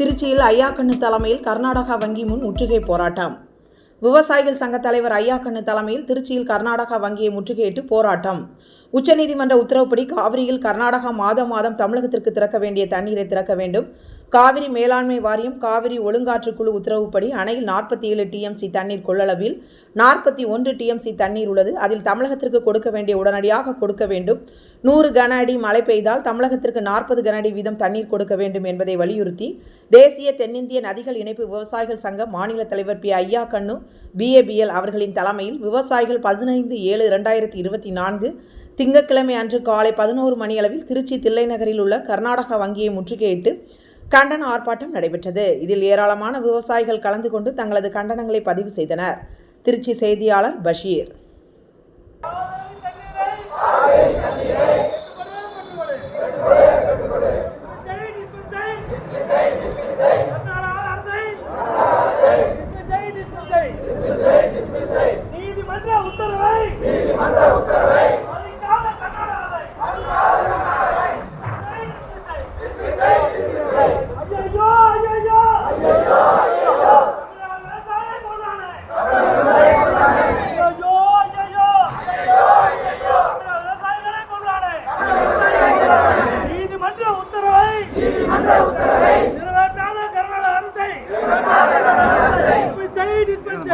திருச்சியில் ஐயாக்கண்ணு தலைமையில் கர்நாடகா வங்கி முன் முற்றுகை போராட்டம். விவசாயிகள் சங்க தலைவர் ஐயாக்கண்ணு தலைமையில் திருச்சியில் கர்நாடகா வங்கியை முற்றுகையிட்டு போராட்டம். உச்சநீதிமன்ற உத்தரவுப்படி காவிரியில் கர்நாடகா மாதம் மாதம் தமிழகத்திற்கு திறக்க வேண்டிய தண்ணீரை திறக்க வேண்டும். காவிரி மேலாண்மை வாரியம் காவிரி ஒழுங்காற்று குழு உத்தரவுப்படி அணையில் நாற்பத்தி ஏழு டிஎம்சி தண்ணீர் கொள்ளளவில் நாற்பத்தி ஒன்று டிஎம்சி தண்ணீர் உள்ளது. அதில் தமிழகத்திற்கு கொடுக்க வேண்டிய உடனடியாக கொடுக்க வேண்டும். நூறு கன அடி மழை பெய்தால் தமிழகத்திற்கு நாற்பது கன அடி வீதம் தண்ணீர் கொடுக்க வேண்டும் என்பதை வலியுறுத்தி தேசிய தென்னிந்திய நதிகள் இணைப்பு விவசாயிகள் சங்க மாநில தலைவர் பி ஐயா கண்ணு பிஏபிஎல் அவர்களின் தலைமையில் விவசாயிகள் பதினைந்து ஏழு இரண்டாயிரத்தி இருபத்தி நான்கு திங்கட்கிழமை அன்று காலை பதினோரு மணியளவில் திருச்சி தில்லை நகரில் உள்ள கர்நாடக வங்கியை முற்றுகையிட்டு கண்டன ஆர்ப்பாட்டம் நடைபெற்றது. இதில் ஏராளமான விவசாயிகள் கலந்து கொண்டு தங்களது கண்டனங்களை பதிவு செய்தனர். திருச்சி செய்தியாளர் பஷீர் நீதிமன்ற உத்தரவை நீதிமன்ற உத்தரவை மதிக்காத கர்நாடகாவை ஐயையோ ஐயையோ ஐயையோ விவசாய கொள்ளானே ஐயையோ ஐயையோ விவசாயிகளை கொள்ளானே நீதிமன்ற உத்தரவை நீதிமன்ற உத்தரவை நிறைவேற்றாத கர்நாடக அரசை டிஸ்மிஸ்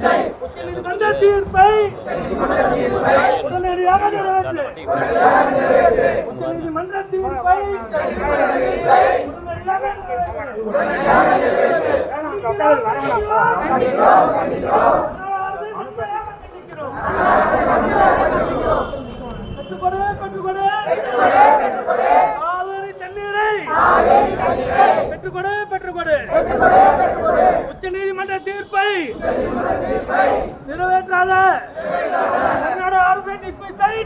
செய் உச்சநீதிமன்ற தீர்ப்பை உடனடியாக நிறைவேற்று உச்சநீதிமன்ற தீர்ப்பை உடனடியாக நிறைவேற்று. கட்டுக்கொடு, கட்டுக்கொடு. காவிரி தண்ணீரை பெற்றுக்கொடு பெற்றுக்கொடு உச்ச நீதிமன்ற தீர்ப்பை நிறைவேற்றாத கர்நாடக அரசை டிஸ்மிஸ் செய்,